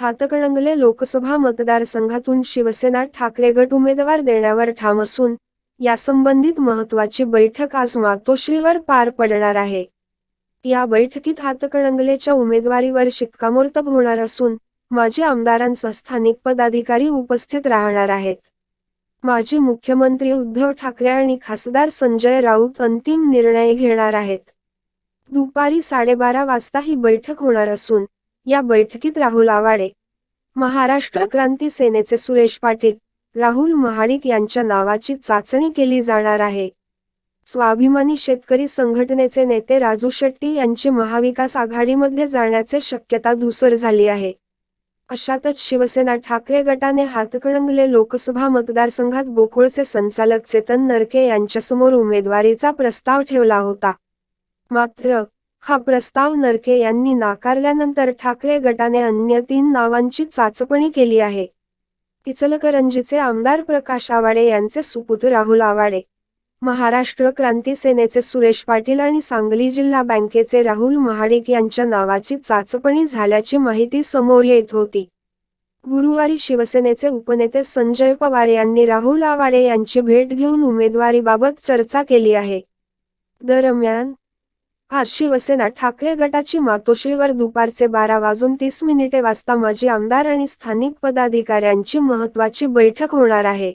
हातकणंगले लोकसभा मतदारसंघातून शिवसेना ठाकरे गट उमेदवार देण्यावर ठाम असून यासंबंधित महत्वाची बैठक आज मातोश्रीवर पार पडणार आहे. या बैठकीत हातकणंगलेच्या उमेदवारीवर शिक्कामोर्तब होणार असून माजी आमदारांसह स्थानिक पदाधिकारी उपस्थित राहणार आहेत. माजी मुख्यमंत्री उद्धव ठाकरे आणि खासदार संजय राऊत अंतिम निर्णय घेणार आहेत. दुपारी साडेबारा वाजता ही बैठक होणार असून या बैठकीत राहुल आवाडे महाराष्ट्र क्रांती सेनेचे सुरेश पाटील राहुल महाडिक यांच्या नावाची चाचणी केली जाणार आहे. स्वाभिमानी शेतकरी संघटनेचे नेते राजू शेट्टी यांची महाविकास आघाडीमध्ये जाण्याचे शक्यता धुसर झाली आहे. अशातच शिवसेना ठाकरे गटाने हातकणंगले लोकसभा मतदारसंघात गोकुळचे संचालक चेतन नरके यांच्यासमोर उमेदवारीचा प्रस्ताव ठेवला होता. मात्र हा प्रस्ताव नरके यांनी नाकारल्यानंतर ठाकरे गटाने अन्य तीन नावांची चाचपणी केली आहे. इचलकरंजीचे आमदार प्रकाश आवाडे यांचे सुपुत्र राहुल आवाडे महाराष्ट्र क्रांती सेनेचे सुरेश पाटील आणि सांगली जिल्हा बँकेचे राहुल महाडिक यांच्या नावाची चाचपणी झाल्याची माहिती समोर येत होती. गुरुवारी शिवसेनेचे उपनेते संजय पवार यांनी राहुल आवाडे यांची भेट घेऊन उमेदवारीबाबत चर्चा केली आहे. दरम्यान आज शिवसेना ठाकरे गटाची मातोश्रीवर दुपारचे बारा वाजून तीस मिनिटे वाजता माजी आमदार आणि स्थानिक पदाधिकाऱ्यांची महत्वाची बैठक होणार आहे.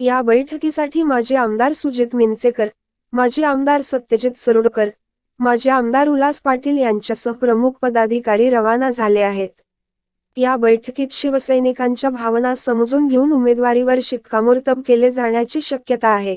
या बैठकीसाठी माजी आमदार सुजित मिंचेकर माजी आमदार सत्यजित सरोडकर माजी आमदार उल्हास पाटील यांच्यासह प्रमुख पदाधिकारी रवाना झाले आहेत. या बैठकीत शिवसैनिकांच्या भावना समजून घेऊन उमेदवारीवर शिक्कामोर्तब केले जाण्याची शक्यता आहे.